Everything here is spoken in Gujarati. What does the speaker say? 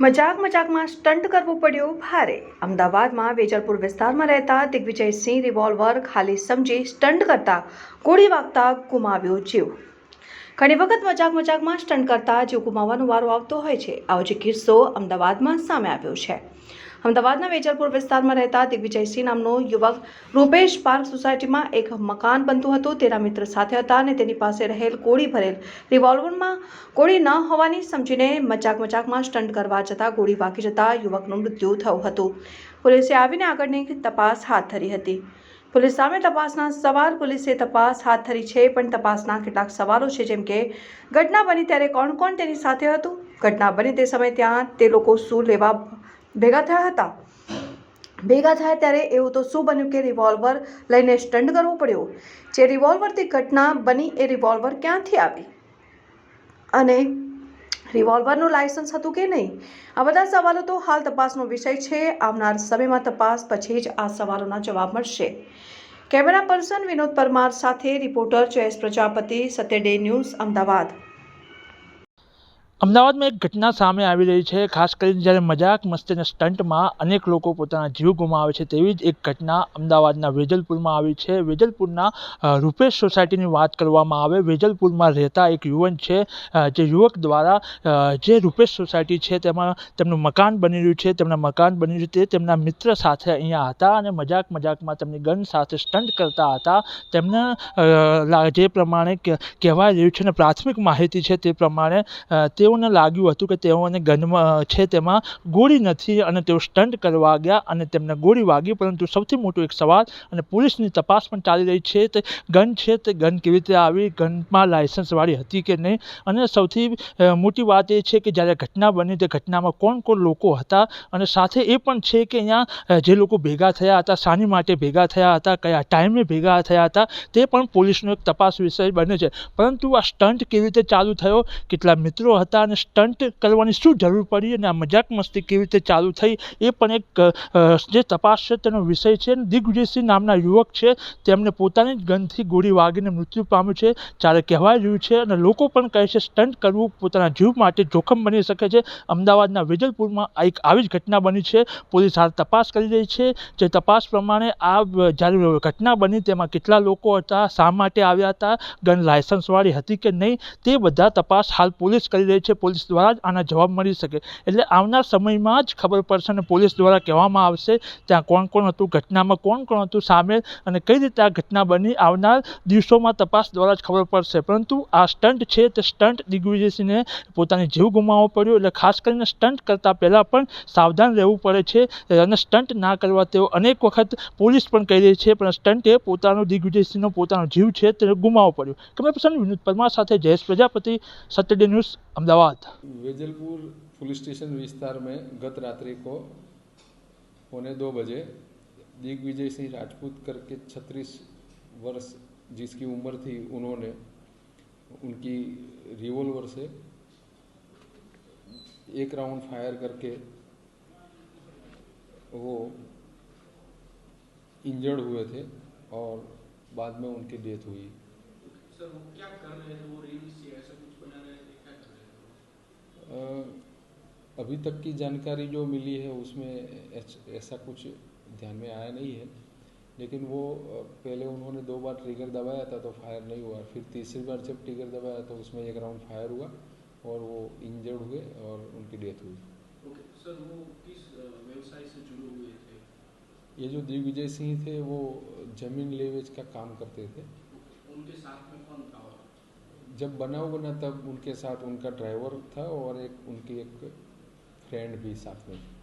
મજાક મજાકમાં સ્ટંટ કરવું પડ્યું ભારે. અમદાવાદમાં વેજલપુર વિસ્તારમાં રહેતા દિગ્વિજયસિંહ રિવોલ્વર ખાલી સમજી સ્ટંટ કરતા ગોળી વાગતા ગુમાવ્યો જીવ. ઘણી વખત મજાક મજાકમાં સ્ટન્ટ કરતા જીવ ગુમાવવાનો વારો આવતો હોય છે. આવો જ કિસ્સો અમદાવાદમાં સામે આવ્યો છે. અમદાવાદના વેજલપુર વિસ્તારમાં રહેતા દિગ્વિજયસિંહ નામનો યુવક રૂપેશ પાર્ક સોસાયટીમાં એક મકાન બનતું હતું. તેના મિત્ર સાથે હતા અને તેની પાસે રહેલ ગોળી ભરેલ રિવોલ્વરમાં ગોળી ન હોવાની સમજીને મજાક મજાકમાં સ્ટન્ટ કરવા જતાં ગોળી વાગી જતાં યુવકનું મૃત્યુ થયું હતું. પોલીસે આવીને આગળની તપાસ હાથ ધરી હતી. પોલીસ સામે તપાસના સવાલ, પોલીસે તપાસ હાથ ધરી છે, પણ તપાસના કેટલાક સવાલો છે, જેમ કે, ઘટના બની ત્યારે કોણ કોણ તેની સાથે હતું? ઘટના બની તે સમયે ત્યાં તે લોકો શું લેવા ભેગા થયા હતા? ભેગા થયા ત્યારે એવું તો શું બન્યું કે રિવોલ્વર લઈને સ્ટન્ટ કરવું પડ્યું? જે રિવોલ્વરથી ઘટના બની એ રિવોલ્વર ક્યાંથી આવી? અને રિવોલ્વરનું લાયસન્સ હતું કે નહીં? આ બધા સવાલો તો હાલ તપાસનો વિષય છે. આવનાર સમયમાં તપાસ પછી જ આ સવાલોના જવાબ મળશે. કેમેરા પર્સન વિનોદ પરમાર સાથે reporter Jayesh Prajapati Satya day news, Ahmedabad. અમદાવાદમાં એક ઘટના સામે આવી રહી છે. ખાસ કરીને જ્યારે મજાક મસ્તી અને સ્ટંટમાં અનેક લોકો પોતાના જીવ ગુમાવે છે તેવી જ એક ઘટના અમદાવાદના વેજલપુરમાં આવી છે. વેજલપુરના રૂપેશ સોસાયટીની વાત કરવામાં આવે. વેજલપુરમાં રહેતા એક યુવન છે જે યુવક દ્વારા જે રૂપેશ સોસાયટી છે તેમાં તેમનું મકાન બની રહ્યું છે. તેમના મકાન બની રહ્યું તે તેમના મિત્ર સાથે અહીંયા હતા અને મજાક મજાકમાં તેમની ગન સાથે સ્ટંટ કરતા હતા. તેમને જે પ્રમાણે કહેવાય રહ્યું છે અને પ્રાથમિક માહિતી છે તે પ્રમાણે અ, તેઓને લાગ્યું હતું કે તેઓને ગનમાં છે તેમાં ગોળી નથી અને તેઓ સ્ટન્ટ કરવા ગયા અને તેમને ગોળી વાગી. પરંતુ સૌથી મોટો એક સવાલ, અને પોલીસની તપાસ પણ ચાલી રહી છે, તે ગન છે, તે ગન કેવી રીતે આવી, ગનમાં લાયસન્સવાળી હતી કે નહીં? અને સૌથી મોટી વાત એ છે કે જ્યારે ઘટના બની તે ઘટનામાં કોણ કોણ લોકો હતા? અને સાથે એ પણ છે કે અહીંયા જે લોકો ભેગા થયા હતા, શાની માટે ભેગા થયા હતા, કયા ટાઈમે ભેગા થયા હતા, તે પણ પોલીસનો એક તપાસ વિષય બને છે. પરંતુ આ સ્ટન્ટ કેવી રીતે ચાલુ થયો? કેટલા મિત્રો હતા? અને સ્ટન્ટ કરવાની શું જરૂર પડી અને આ મજાક મસ્તી કેવી રીતે ચાલુ થઈ એ પણ એક જે તપાસ છે તેનો વિષય છે. અને દિગ્વિજયસિંહ નામના યુવક છે, તેમને પોતાની જ ગનથી ગોળી વાગીને મૃત્યુ પામ્યું છે. જ્યારે કહેવાય રહ્યું છે અને લોકો પણ કહે છે સ્ટન્ટ કરવું પોતાના જીવ માટે જોખમ બની શકે છે. અમદાવાદના વેજલપુરમાં એક આવી જ ઘટના બની છે. પોલીસ હાલ તપાસ કરી રહી છે. જે તપાસ પ્રમાણે આ જ્યારે ઘટના બની તેમાં કેટલા લોકો હતા, શા માટે આવ્યા હતા, ગન લાયસન્સવાળી હતી કે નહીં, તે બધા તપાસ હાલ પોલીસ કરી રહી છે. પોલીસ દ્વારા જ આના જવાબ મળી શકે. એટલે આવનાર સમયમાં જ ખબર પડશે અને પોલીસ દ્વારા કહેવામાં આવશે ત્યાં કોણ કોણ હતું, ઘટનામાં કોણ કોણ હતું સામેલ અને કઈ રીતે આ ઘટના બની, આવનાર દિવસોમાં તપાસ દ્વારા જ ખબર પડશે. પરંતુ આ સ્ટન્ટ છે તે સ્ટન્ટ દિગ્વિજયસિંહને પોતાની જીવ ગુમાવવો પડ્યો. એટલે ખાસ કરીને સ્ટન્ટ કરતાં પહેલાં પણ સાવધાન રહેવું પડે છે અને સ્ટન્ટ ના કરવા તેઓ અનેક વખત પોલીસ પણ કહી રહી છે, પણ સ્ટન્ટે પોતાનો દિગ્વિજયસિંહનો પોતાનો જીવ છે તે ગુમાવવો પડ્યો. કેમેરા પર્સન વિનોદ પરમાર સાથે Jayesh Prajapati, Satya day news, Ahmedabad. Vejalpur police station विस्तार में गत रात्रि को पौने दो बजे दिग्विजय सिंह राजपूत करके छत्तीस वर्ष जिसकी उम्र थी उन्होंने उनकी रिवॉल्वर से एक राउंड फायर करके वो इंजर्ड हुए थे और बाद में उनकी डेथ हुई। सर वो क्या कर रहे थे? वो रील्स ऐसा कुछ बना रहे थे? अभी तक की जानकारी जो मिली है उसमें ऐसा कुछ ध्यान में आया नहीं है। लेकिन वो पहले उन्होंने दो बार ट्रिगर दबाया था तो फायर नहीं हुआ। फिर तीसरी बार जब ट्रिगर दबाया तो उसमें एक राउंड फायर हुआ और वो इंजर्ड हुए और उनकी डेथ हुई। ओके सर वो किस व्यवसाय से जुड़े हुए थे? ये जो दिग्विजय सिंह थे वो ज़मीन लेवेज का काम करते थे। उनके साथ में कौन था? जब बनाव बना तब उनके साथ उनका ड्राइवर था और एक उनकी एक फ्रेंड भी साथ में थी।